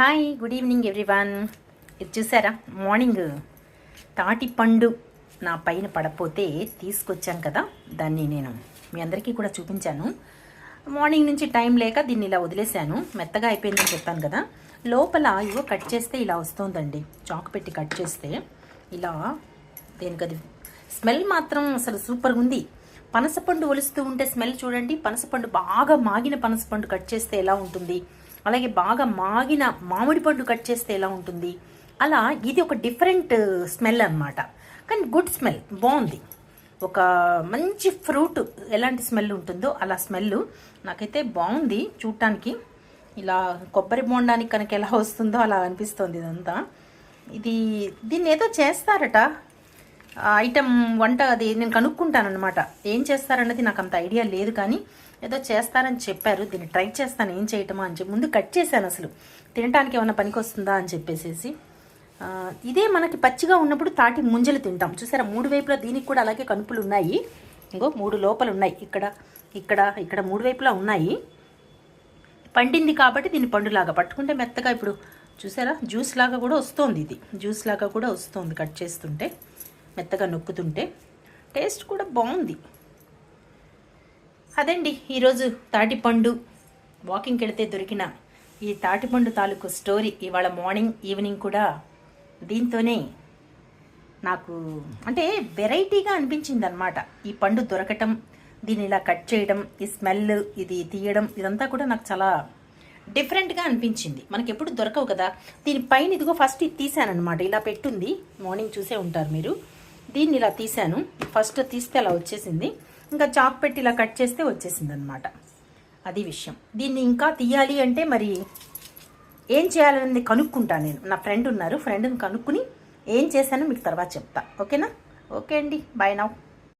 Hi good evening everyone ఇది చూసారా? Morning తాటిపండు నా పైన పడపోతే తీసుకొచ్చాను కదా దాన్ని నేను మీ అందరికీ కూడా చూపించాను. మార్నింగ్ నుంచి టైం లేక దీన్ని ఇలా వదిలేశాను. మెత్తగా అయిపోయిందని చెప్పాను కదా. లోపల ఇవో కట్ చేస్తే ఇలా వస్తుందండి. చాకు పెట్టి కట్ చేస్తే ఇలా దేనికది స్మెల్ మాత్రం అసలు సూపర్గా ఉంది. పనసపండు ఒలుస్తూ ఉంటే స్మెల్ చూడండి. పనసపండు బాగా మాగిన పనసపండు కట్ చేస్తే ఎలా ఉంటుంది? అలాగే బాగా మాగిన మామిడి పండు కట్ చేస్తే ఎలా ఉంటుంది? అలా ఇది ఒక డిఫరెంట్ uh, స్మెల్ అన్నమాట. కానీ గుడ్ స్మెల్ బాగుంది. ఒక మంచి ఫ్రూట్ ఎలాంటి స్మెల్ ఉంటుందో అలా స్మెల్ నాకైతే బాగుంది చూడటానికి ఇలా కొబ్బరి బోండానికి కనుక ఎలా వస్తుందో అలా అనిపిస్తుంది ఇదంతా. ఇది దీన్ని ఏదో చేస్తారట. ఐటమ్ వంట అది నేను కనుక్కుంటాను అనమాట ఏం చేస్తారన్నది నాకు అంత ఐడియా లేదు కానీ ఏదో చేస్తారని చెప్పారు. దీన్ని ట్రై చేస్తాను. ఏం చేయటమా అని చెప్పి ముందు కట్ చేశాను అసలు. తినడానికి ఏమైనా పనికి వస్తుందా అని చెప్పేసేసి. ఇదే మనకి పచ్చిగా ఉన్నప్పుడు తాటి ముంజలు తింటాం. చూసారా? మూడు వైపులా దీనికి కూడా అలాగే కనుపులు ఉన్నాయి. ఇంకో మూడు లోపలు ఉన్నాయి. ఇక్కడ ఇక్కడ ఇక్కడ మూడు వైపులా ఉన్నాయి. పండింది కాబట్టి దీన్ని పండులాగా పట్టుకుంటే మెత్తగా ఇప్పుడు చూసారా? జ్యూస్ లాగా కూడా వస్తుంది ఇది. జ్యూస్ లాగా కూడా వస్తుంది కట్ చేస్తుంటే. మెత్తగా నొక్కుతుంటే టేస్ట్ కూడా బాగుంది. అదండి ఈరోజు తాటిపండు. వాకింగ్కి వెళితే దొరికిన ఈ తాటిపండు తాలూకు స్టోరీ ఇవాళ మార్నింగ్ ఈవినింగ్ కూడా దీంతోనే నాకు అంటే వెరైటీగా అనిపించింది అనమాట ఈ పండు దొరకటం దీన్ని ఇలా కట్ చేయడం ఈ స్మెల్ ఇది తీయడం ఇదంతా కూడా నాకు చాలా డిఫరెంట్గా అనిపించింది. మనకి ఎప్పుడు దొరకవు కదా. దీని పైన ఇదిగో ఫస్ట్ ఇది తీసాను అనమాట ఇలా పెట్టుంది. మార్నింగ్ చూసే ఉంటారు మీరు. దీన్ని ఇలా తీసాను ఫస్ట్ తీస్తే అలా వచ్చేసింది. ఇంకా చాక్ పెట్టి ఇలా కట్ చేస్తే వచ్చేసింది అనమాట అది విషయం. దీన్ని ఇంకా తీయాలి అంటే మరి ఏం చేయాలనేది కనుక్కుంటాను నేను. నా ఫ్రెండ్ ఉన్నారు. ఫ్రెండ్ని కనుక్కుని ఏం చేశానో మీకు తర్వాత చెప్తా. ఓకేనా ఓకే అండి. Bye now